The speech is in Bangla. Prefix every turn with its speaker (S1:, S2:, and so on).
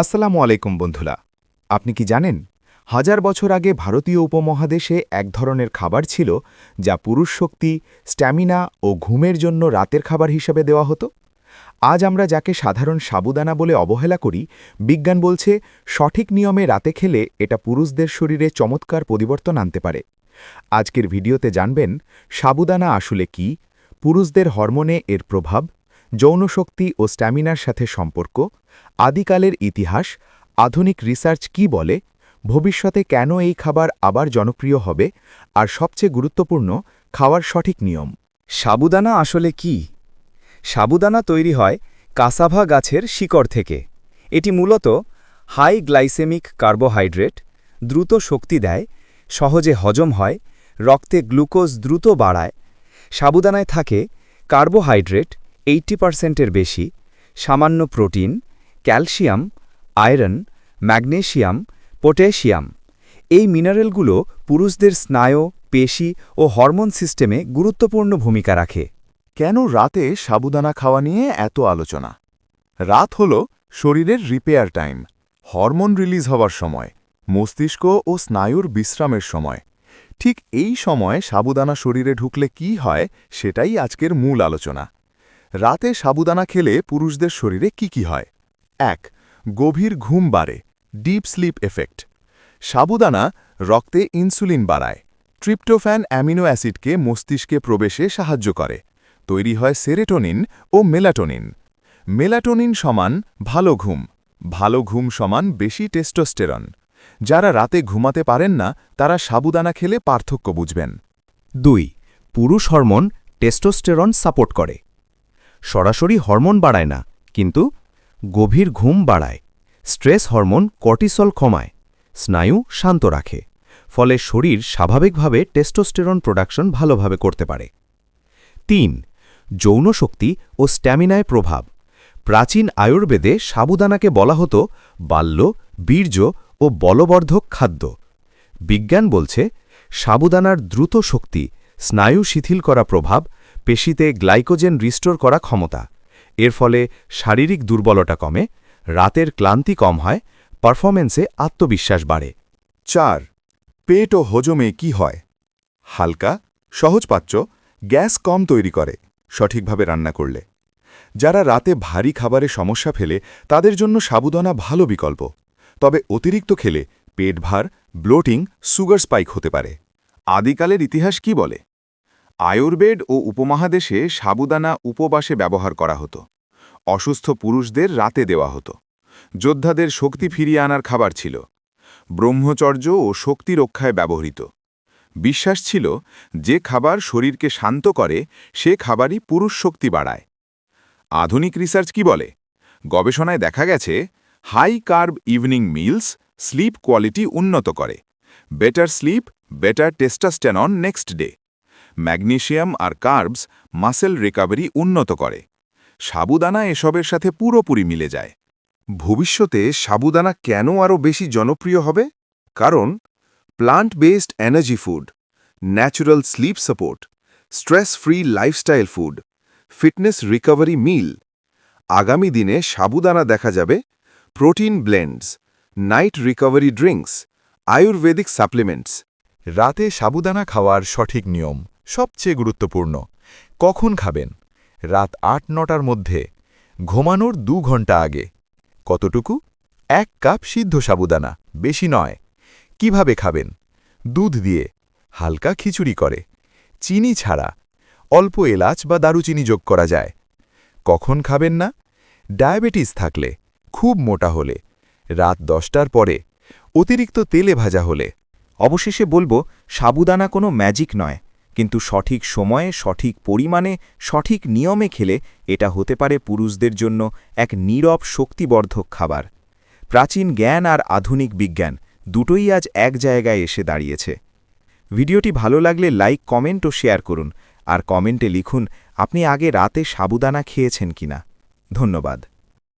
S1: আসসালামু আলাইকুম বন্ধুরা। আপনি কি জানেন, হাজার বছর আগে ভারতীয় উপমহাদেশে এক ধরনের খাবার ছিল যা পুরুষ শক্তি, স্ট্যামিনা ও ঘুমের জন্য রাতের খাবার হিসেবে দেওয়া হতো? আজ আমরা যাকে সাধারণ সাবুদানা বলে অবহেলা করি, বিজ্ঞান বলছে সঠিক নিয়মে রাতে খেলে এটা পুরুষদের শরীরে চমৎকার পরিবর্তন আনতে পারে। আজকের ভিডিওতে জানবেন, সাবুদানা আসলে কি, পুরুষদের হরমোনে এর প্রভাব যৌনশক্তি ও স্ট্যামিনার সাথে সম্পর্ক, আদিকালের ইতিহাস, আধুনিক রিসার্চ কি বলে, ভবিষ্যতে কেন এই খাবার আবার জনপ্রিয় হবে, আর সবচেয়ে গুরুত্বপূর্ণ, খাওয়ার সঠিক নিয়ম।
S2: সাবুদানা আসলে কি? সাবুদানা তৈরি হয় কাসাভা গাছের শিকড় থেকে। এটি মূলত হাই গ্লাইসেমিক কার্বোহাইড্রেট, দ্রুত শক্তি দেয়, সহজে হজম হয়, রক্তে গ্লুকোজ দ্রুত বাড়ায়। সাবুদানায় থাকে কার্বোহাইড্রেট এইট্টি পার্সেন্টের বেশি সামান্য protein, calcium, iron magnesium potassium. এই মিনারেলগুলো পুরুষদের স্নায়ু, পেশি ও হরমোন সিস্টেমে গুরুত্বপূর্ণ ভূমিকা রাখে।
S1: কেন রাতে সাবুদানা খাওয়া নিয়ে এত আলোচনা? রাত হল শরীরের রিপেয়ার টাইম, হরমোন রিলিজ হওয়ার সময়, মস্তিষ্ক ও স্নায়ুর বিশ্রামের সময়। ঠিক এই সময় সাবুদানা শরীরে ঢুকলে কি হয় সেটাই আজকের মূল আলোচনা। রাতে সাবুদানা খেলে পুরুষদের শরীরে কি কি হয়? এক, গভীর ঘুম বাড়ে ডিপ স্লিপ এফেক্ট সাবুদানা রক্তে ইনসুলিন বাড়ায় ট্রিপ্টোফ্যান অ্যামিনো অ্যাসিডকে মস্তিষ্কে প্রবেশে সাহায্য করে, তৈরি হয় সেরেটোনিন ও মেলাটোনিন মেলাটোনিন সমান ভালো ঘুম ভালো ঘুম সমান বেশি টেস্টোস্টেরন যারা রাতে ঘুমাতে পারেন না, তারা সাবুদানা খেলে পার্থক্য বুঝবেন।
S2: দুই, পুরুষ হরমোন টেস্টোস্টেরন সাপোর্ট করে। সরাসরি হরমোন বাড়ায় না, কিন্তু গভীর ঘুম বাড়ায়। স্ট্রেস হরমোন কর্টিসল কমায়, স্নায়ু শান্ত রাখে, ফলে শরীর স্বাভাবিকভাবে টেস্টোস্টেরন প্রোডাকশন ভালোভাবে করতে পারে। তিন, যৌন শক্তি ও স্ট্যামিনায় প্রভাব। প্রাচীন আয়ুর্বেদে সাবুদানাকে বলা হতো বাল্য, বীর্য ও বলবর্ধক খাদ্য। বিজ্ঞান বলছে, সাবুদানার দ্রুত শক্তি স্নায়ু শিথিল করা প্রভাব পেশিতে গ্লাইকোজেন রিস্টোর করা ক্ষমতা। এর ফলে শারীরিক দুর্বলতা কমে, রাতের ক্লান্তি কম হয় পারফরমেন্সে আত্মবিশ্বাস বাড়ে।
S1: চার, পেট ও হজমে কি হয়? হালকা সহজপাচ্য গ্যাস কম তৈরি করে, সঠিকভাবে রান্না করলে। যারা রাতে ভারী খাবারে সমস্যা ফেলে, তাদের জন্য সাবুদানা ভালো বিকল্প। তবে অতিরিক্ত খেলে পেট ভার, ব্লোটিং, সুগার স্পাইক হতে পারে। আদিকালের ইতিহাস কি বলে? আয়ুর্বেদ ও উপমহাদেশে সাবুদানা উপবাসে ব্যবহার করা হতো। অসুস্থ পুরুষদের রাতে দেওয়া হতো। যোদ্ধাদের শক্তি ফিরিয়ে আনার খাবার ছিল। ব্রহ্মচর্য ও শক্তি রক্ষায় ব্যবহৃত। বিশ্বাস ছিল, যে খাবার শরীরকে শান্ত করে, সে খাবারই পুরুষ শক্তি বাড়ায়। আধুনিক রিসার্চ কি বলে? গবেষণায় দেখা গেছে, high carb evening meals sleep quality উন্নত করে। Better sleep, better testosterone next day. Magnesium আর কার্বস মাসেল রিকাভারি উন্নত করে। সাবুদানা এসবের সাথে পুরোপুরি মিলে যায়। ভবিষ্যতে সাবুদানা কেন আরও বেশি জনপ্রিয় হবে? কারণ plant based energy food natural sleep support stress free lifestyle food fitness recovery meal আগামী দিনে সাবুদানা দেখা যাবে protein blends night recovery drinks Ayurvedic supplements রাতে সাবুদানা খাওয়ার সঠিক নিয়ম। সবচেয়ে গুরুত্বপূর্ণ, কখন খাবেন? রাত আট নটার মধ্যে, ঘুমানোর দু ঘণ্টা আগে। কতটুকু? এক কাপ সিদ্ধ সাবুদানা, বেশি নয়। কীভাবে খাবেন? দুধ দিয়ে, হালকা খিচুড়ি করে। চিনি ছাড়া, অল্প এলাচ বা দারুচিনি যোগ করা যায়। কখন খাবেন না? ডায়াবেটিস থাকলে, খুব মোটা হলে। রাত দশটার পরে, অতিরিক্ত তেলে ভাজা হলে।
S2: অবশেষে বলব, সাবুদানা কোনো ম্যাজিক নয়। কিন্তু সঠিক সময়ে, সঠিক পরিমাণে, সঠিক নিয়মে খেলে এটা হতে পারে পুরুষদের জন্য এক নীরব শক্তিবর্ধক খাবার। প্রাচীন জ্ঞান আর আধুনিক বিজ্ঞান দুটোই আজ এক জায়গায় এসে দাঁড়িয়েছে। ভিডিওটি ভালো লাগলে লাইক, কমেন্ট ও শেয়ার করুন। আর কমেন্টে লিখুন, আপনি আগে রাতে সাবুদানা খেয়েছেন কিনা? ধন্যবাদ।